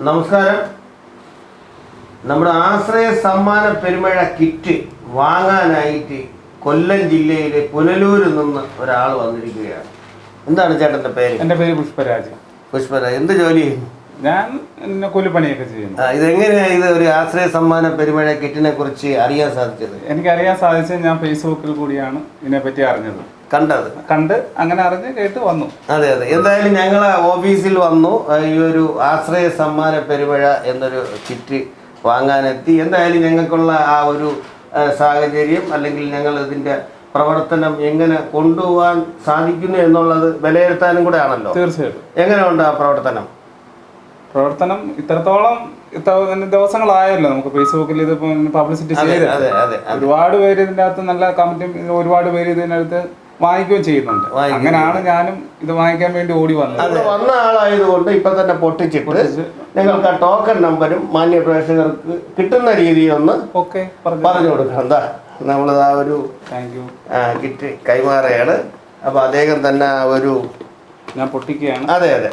നമസ്കാരം. നമ്മുടെ ആശ്രയ സമ്മാന പെരുമഴ കിറ്റ് വാങ്ങാനായിട്ട് കൊല്ലം ജില്ലയിലെ പുനലൂരിൽ നിന്ന് ഒരാൾ വന്നിരിക്കുകയാണ്. എന്താണ് ചേട്ടന്റെ പേര്? എന്റെ പേര് പുഷ്പരാജ്. പുഷ്പരാജ് എന്ത് ജോലി? ചെയ്യുന്നു ഞാൻ പിന്നെ കൂലിപ്പണിയൊക്കെ ചെയ്യുന്നു. ആ, ഇതെങ്ങനെയാണ് ഇത് ഒരു ആശ്രയ സമ്മാന പെരുമഴ കിറ്റിനെ കുറിച്ച് അറിയാൻ സാധിച്ചത്? എനിക്കറിയാൻ സാധിച്ചത് ഞാൻ ഫേസ്ബുക്കിൽ കൂടിയാണ് ഇതിനെപ്പറ്റി അറിഞ്ഞത്. കണ്ടത്? കണ്ട് അങ്ങനെ അറിഞ്ഞ് കേട്ട് വന്നു. അതെ അതെ. എന്തായാലും ഞങ്ങൾ ഓഫീസിൽ വന്നു. ഈ ഒരു ആശ്രയ സമ്മാന പെരുമഴ എന്നൊരു കിറ്റ് വാങ്ങാനെത്തി. എന്തായാലും ഞങ്ങൾക്കുള്ള ആ ഒരു സാഹചര്യം അല്ലെങ്കിൽ ഞങ്ങൾ ഇതിന്റെ പ്രവർത്തനം എങ്ങനെ കൊണ്ടുപോകാൻ സാധിക്കുന്നു എന്നുള്ളത് വിലയിരുത്താനും കൂടെ ആണല്ലോ തീർച്ചയായിട്ടും. എങ്ങനെയുണ്ട് ആ പ്രവർത്തനം? പ്രവർത്തനം ഇത്രത്തോളം ഇത്ര ദിവസങ്ങളായല്ലോ നമുക്ക് ഫേസ്ബുക്കിൽ ഇത് പബ്ലിസിറ്റി ചെയ്ത്. ഒരുപാട് പേര് ഇതിന്റെ അകത്ത് നല്ല കമന്റും ഒരുപാട് പേര് ഇതിനകത്ത് വാങ്ങിക്കുകയും ചെയ്യുന്നുണ്ട്. അങ്ങനെയാണ് ഞാനും ഇത് വാങ്ങിക്കാൻ വേണ്ടി ഓടി വന്നത്. വന്ന ആളായതുകൊണ്ട് ഇപ്പൊ തന്നെ പൊട്ടിച്ചിട്ട് നിങ്ങൾക്ക് ആ ടോക്കൺ നമ്പരും മാന്യ പ്രേക്ഷകർക്ക് കിട്ടുന്ന രീതിയിൽ ഒന്ന് ഓക്കെ പറഞ്ഞു. കൊടുക്കണം. കൊടുക്കാം എന്താ നമ്മളത് ആ ഒരു താങ്ക് യു ആ, കിറ്റ് കൈമാറുകയാണ്. അപ്പൊ അദ്ദേഹം തന്നെ ആ ഒരു ഞാൻ പൊട്ടിക്കുകയാണ്. അതെ അതെ.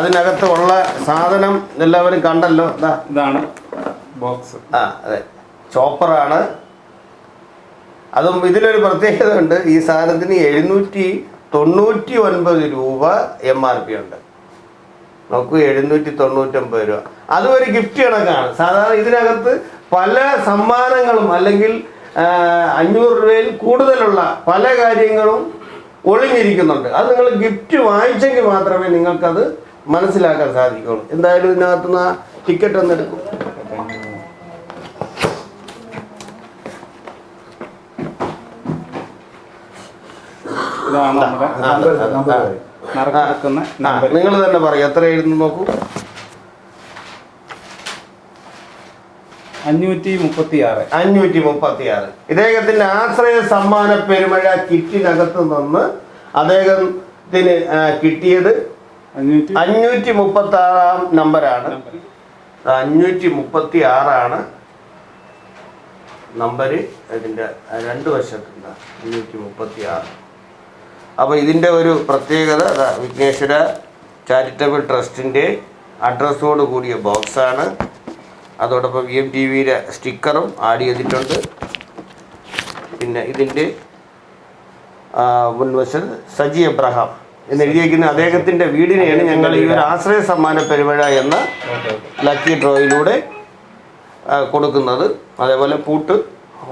അതിനകത്ത് ഉള്ള സാധനം എല്ലാവരും കണ്ടല്ലോ. ഇതാ ഇതാണ് ബോക്സ് ആ അതെ. ചോപ്പറാണ്. അതും ഇതിലൊരു പ്രത്യേകത ഉണ്ട് ഈ സാധനത്തിന് എഴുന്നൂറ്റി തൊണ്ണൂറ്റി ഒൻപത് രൂപ എം ആർ പി ഉണ്ട്. നോക്കൂ എഴുന്നൂറ്റി തൊണ്ണൂറ്റൊമ്പത് രൂപ. അതും ഒരു ഗിഫ്റ്റ് കണക്കാണ്. സാധാരണ ഇതിനകത്ത് പല സമ്മാനങ്ങളും അല്ലെങ്കിൽ അഞ്ഞൂറ് രൂപയിൽ കൂടുതലുള്ള പല കാര്യങ്ങളും ഒളിഞ്ഞിരിക്കുന്നുണ്ട്. അത് നിങ്ങൾ ഗിഫ്റ്റ് വാങ്ങിച്ചെങ്കിൽ മാത്രമേ നിങ്ങൾക്കത് മനസ്സിലാക്കാൻ സാധിക്കുള്ളൂ. എന്തായാലും ഇതിനകത്തുനിന്ന് ടിക്കറ്റ് ഒന്ന് എടുക്കും. നിങ്ങൾ തന്നെ പറയും. എത്ര എഴുതുന്നു നോക്കൂ. അഞ്ഞൂറ്റി മുപ്പത്തി ആറ് അഞ്ഞൂറ്റി മുപ്പത്തി ആറ് ഇദ്ദേഹത്തിന്റെ ആശ്രയ സമ്മാന പെരുമഴ കിറ്റിനകത്ത് നിന്ന് അദ്ദേഹത്തിന് കിട്ടിയത് അഞ്ഞൂറ്റി മുപ്പത്തി ആറാം നമ്പറാണ് അഞ്ഞൂറ്റി മുപ്പത്തി ആറാണ് നമ്പര് ഇതിന്റെ രണ്ട് വശത്തുണ്ട്. അഞ്ഞൂറ്റി മുപ്പത്തി ആറ് അപ്പോൾ ഇതിന്റെ ഒരു പ്രത്യേകത വിഘ്നേശ്വര ചാരിറ്റബിൾ ട്രസ്റ്റിന്റെ അഡ്രസ്സോട് കൂടിയ ബോക്സാണ്. അതോടൊപ്പം വി എം ടി വിയുടെ സ്റ്റിക്കറും ആഡ് ചെയ്തിട്ടുണ്ട്. പിന്നെ ഇതിന്റെ മുൻവശം സജി എബ്രഹാം എന്ന് എഴുതിയിരിക്കുന്ന അദ്ദേഹത്തിന്റെ വീടിനെയാണ് ഞങ്ങൾ ഈ ഒരു ആശ്രയ സമ്മാന പെരുമഴ എന്ന ലക്കി ഡ്രോയിലൂടെ കൊടുക്കുന്നത്. അതേപോലെ പൂട്ട്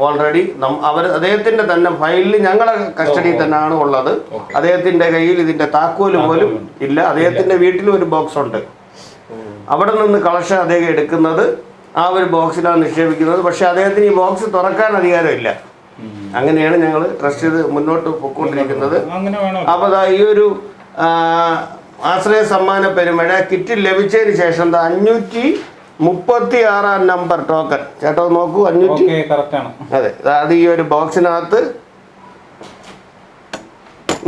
ഓൾറെഡി അവർ അദ്ദേഹത്തിന്റെ തന്നെ ഫയലിൽ ഞങ്ങളെ കസ്റ്റഡിയിൽ തന്നെയാണ് ഉള്ളത്. അദ്ദേഹത്തിന്റെ കയ്യിൽ ഇതിന്റെ താക്കോൽ പോലും ഇല്ല. അദ്ദേഹത്തിന്റെ വീട്ടിലും ഒരു ബോക്സ് ഉണ്ട്. അവിടെ നിന്ന് കളക്ഷൻ അദ്ദേഹം എടുക്കുന്നത് ആ ഒരു ബോക്സിലാണ് നിക്ഷേപിക്കുന്നത്. പക്ഷെ അദ്ദേഹത്തിന് ഈ ബോക്സ് തുറക്കാൻ അധികാരമില്ല. അങ്ങനെയാണ് ഞങ്ങൾ ട്രസ്റ്റ് ചെയ്ത് മുന്നോട്ട് പൊയ്ക്കൊണ്ടിരിക്കുന്നത് അങ്ങനെ അപ്പോൾ ദാ ഈ ഒരു ആശ്രയ സമ്മാന പെരുമഴ കിറ്റ് ലഭിച്ചതിന് ശേഷം ദാ അഞ്ഞൂറ്റി മുപ്പത്തി ആറാം നമ്പർ ടോക്കൺ ചേട്ടോ നോക്കൂ അഞ്ഞൂറ്റി അതെ അത് ഈ ഒരു ബോക്സിനകത്ത്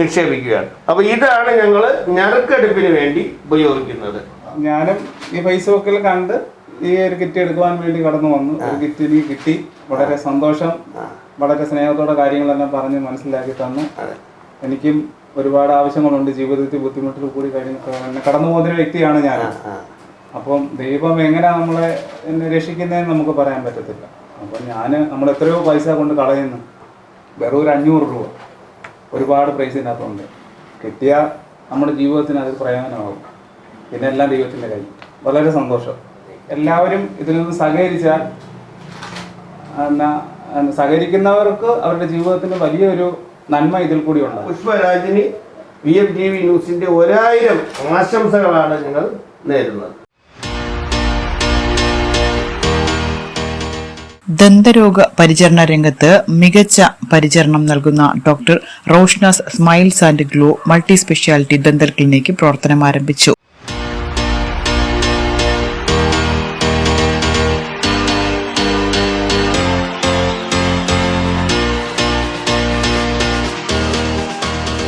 നിക്ഷേപിക്കുകയാണ്. അപ്പൊ ഇതാണ് ഞങ്ങൾ ഞറുക്കെടുപ്പിന് വേണ്ടി ഉപയോഗിക്കുന്നത്. ഞാനും ഈ ഫേസ്ബുക്കിൽ കണ്ട് ഈ ഒരു കിറ്റ് എടുക്കുവാൻ വേണ്ടി കടന്നു വന്നു. കിറ്റിന് കിറ്റ് കിട്ടി. വളരെ സന്തോഷം. വളരെ സ്നേഹത്തോടെ കാര്യങ്ങളെല്ലാം പറഞ്ഞ് മനസ്സിലാക്കി തന്നു. എനിക്കും ഒരുപാട് ആവശ്യങ്ങളുണ്ട്. ജീവിതത്തിൽ ബുദ്ധിമുട്ടിൽ കൂടി കഴിഞ്ഞ കടന്നു പോകുന്ന വ്യക്തിയാണ് ഞാൻ. അപ്പം ദൈവം എങ്ങനെ നമ്മളെ എന്നെ രക്ഷിക്കുന്നതെന്ന് നമുക്ക് പറയാൻ പറ്റത്തില്ല. അപ്പം ഞാൻ നമ്മൾ എത്രയോ പൈസ കൊണ്ട് കളയുന്നു. വെറും ഒരു അഞ്ഞൂറ് രൂപ. ഒരുപാട് പ്രൈസ് ഇതിനകത്തുണ്ട് കിട്ടിയാൽ നമ്മുടെ ജീവിതത്തിന് അത് പ്രയോജനമാകും. പിന്നെ എല്ലാം ദൈവത്തിന്റെ കയ്യിൽ. വളരെ സന്തോഷം. എല്ലാവരും ഇതിൽ നിന്ന് സഹകരിച്ചാൽ എന്നാ സഹകരിക്കുന്നവർക്ക് അവരുടെ ജീവിതത്തിന് വലിയൊരു നന്മ ഇതിൽ കൂടി ഉണ്ട്. പുഷ്പരാജിന് വി എം ടി വി ന്യൂസിന്റെ ഒരായിരം ആശംസകളാണ് നിങ്ങൾ നേരുന്നത്. ദന്തരോഗ പരിചരണ രംഗത്ത് മികച്ച പരിചരണം നൽകുന്ന doctor Roshna's smiles and glow multi speciality dental clinic പ്രവർത്തനം ആരംഭിച്ചു